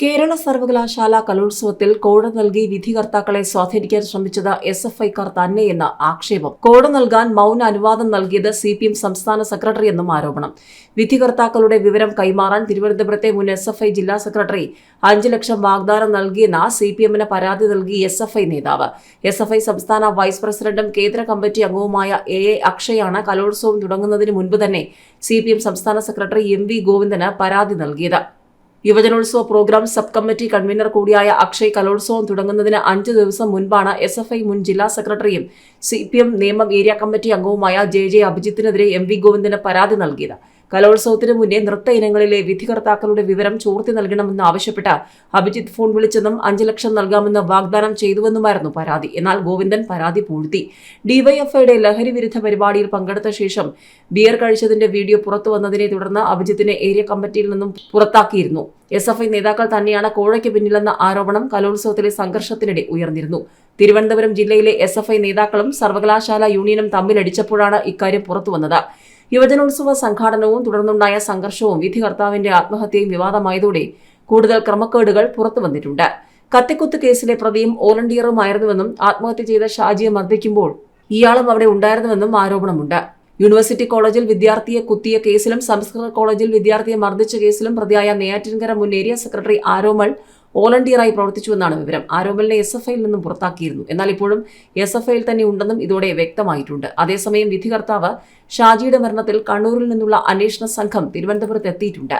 കേരള സർവകലാശാല കലോത്സവത്തിൽ കോഴ നൽകി വിധികർത്താക്കളെ സ്വാധീനിക്കാൻ ശ്രമിച്ചത് എസ് എഫ് ഐക്കാർ തന്നെയെന്ന് ആക്ഷേപം. കോഴ നൽകാൻ മൗന അനുവാദം നൽകിയത് സി പി എം സംസ്ഥാന സെക്രട്ടറി എന്നും ആരോപണം. വിധികർത്താക്കളുടെ വിവരം കൈമാറാൻ തിരുവനന്തപുരത്തെ മുൻ എസ് എഫ് ഐ ജില്ലാ സെക്രട്ടറി അഞ്ചു ലക്ഷം വാഗ്ദാനം നൽകിയെന്ന സി പി എമ്മിന് പരാതി നൽകി എസ് എഫ് ഐ നേതാവ്. എസ് എഫ് ഐ സംസ്ഥാന വൈസ് പ്രസിഡന്റും കേന്ദ്ര കമ്മിറ്റി അംഗവുമായ എ എ അക്ഷയാണ് കലോത്സവം തുടങ്ങുന്നതിന് മുൻപ് തന്നെ സി പി എം സംസ്ഥാന സെക്രട്ടറി എം വി ഗോവിന്ദന് പരാതി നൽകിയത്. യുവജനോത്സവ പ്രോഗ്രാം സബ് കമ്മിറ്റി കൺവീനർ കൂടിയായ അക്ഷയ് കലോത്സവം തുടങ്ങുന്നതിന് അഞ്ചു ദിവസം മുൻപാണ് എസ് എഫ് ഐ മുൻ ജില്ലാ സെക്രട്ടറിയും സി പി എം നിയമം ഏരിയ കമ്മിറ്റി അംഗവുമായ ജെ ജെ അഭിജിത്തിനെതിരെ എം വി ഗോവിന്ദന് പരാതി നൽകിയത്. കലോത്സവത്തിന് മുന്നേ നൃത്ത ഇനങ്ങളിലെ വിധികർത്താക്കളുടെ വിവരം ചോർത്തി നൽകണമെന്ന് ആവശ്യപ്പെട്ട് അഭിജിത്ത് ഫോൺ വിളിച്ചെന്നും അഞ്ച് ലക്ഷം നൽകാമെന്ന് വാഗ്ദാനം ചെയ്തുവെന്നുമായിരുന്നു പരാതി. എന്നാൽ ഗോവിന്ദൻ പരാതി പൂഴ്ത്തി. ഡിവൈഎഫ്ഐയുടെ ലഹരി വിരുദ്ധ പരിപാടിയിൽ പങ്കെടുത്ത ശേഷം ബിയർ കഴിച്ചതിന്റെ വീഡിയോ പുറത്തു വന്നതിനെ തുടർന്ന് അഭിജിത്തിനെ ഏരിയ കമ്മിറ്റിയിൽ നിന്നും പുറത്താക്കിയിരുന്നു. എസ് എഫ് ഐ നേതാക്കൾ തന്നെയാണ് കോഴയ്ക്ക് പിന്നിലെന്ന ആരോപണം കലോത്സവത്തിലെ സംഘർഷത്തിനിടെ ഉയർന്നിരുന്നു. തിരുവനന്തപുരം ജില്ലയിലെ എസ് എഫ് ഐ നേതാക്കളും സർവകലാശാല യൂണിയനും തമ്മിലടിച്ചപ്പോഴാണ് ഇക്കാര്യം പുറത്തുവന്നത് യുവജനോത്സവ സംഘാടനവും തുടർന്നുണ്ടായ സംഘർഷവും വിധികർത്താവിന്റെ ആത്മഹത്യയും വിവാദമായതോടെ കൂടുതൽ ക്രമക്കേടുകൾ പുറത്തുവന്നിട്ടുണ്ട് കത്തിക്കുത്ത് കേസിലെ പ്രതിയും വോളണ്ടിയറുമായിരുന്നുവെന്നും ആത്മഹത്യ ചെയ്ത ഷാജിയെ മർദ്ദിക്കുമ്പോൾ ഇയാളും അവിടെ ഉണ്ടായിരുന്നുവെന്നും ആരോപണമുണ്ട്. യൂണിവേഴ്സിറ്റി കോളേജിൽ വിദ്യാർത്ഥിയെ കുത്തിയ കേസിലും സംസ്കൃത കോളേജിൽ വിദ്യാർത്ഥിയെ മർദ്ദിച്ച കേസിലും പ്രതിയായ നെയ്യാറ്റിൻകര മുൻ ഏരിയ സെക്രട്ടറി ആരോമൾ വോളണ്ടിയറായി പ്രവർത്തിച്ചുവെന്നാണ് വിവരം. ആരോമലിനെ എസ് എഫ് ഐയിൽ നിന്നും പുറത്താക്കിയിരുന്നു. എന്നാൽ ഇപ്പോഴും എസ് എഫ് ഐയിൽ തന്നെ ഉണ്ടെന്നും ഇതോടെ വ്യക്തമായിട്ടുണ്ട്. അതേസമയം വിധികർത്താവ് ഷാജിയുടെ മരണത്തിൽ കണ്ണൂരിൽ നിന്നുള്ള അന്വേഷണ സംഘം തിരുവനന്തപുരത്ത് എത്തിയിട്ടുണ്ട്.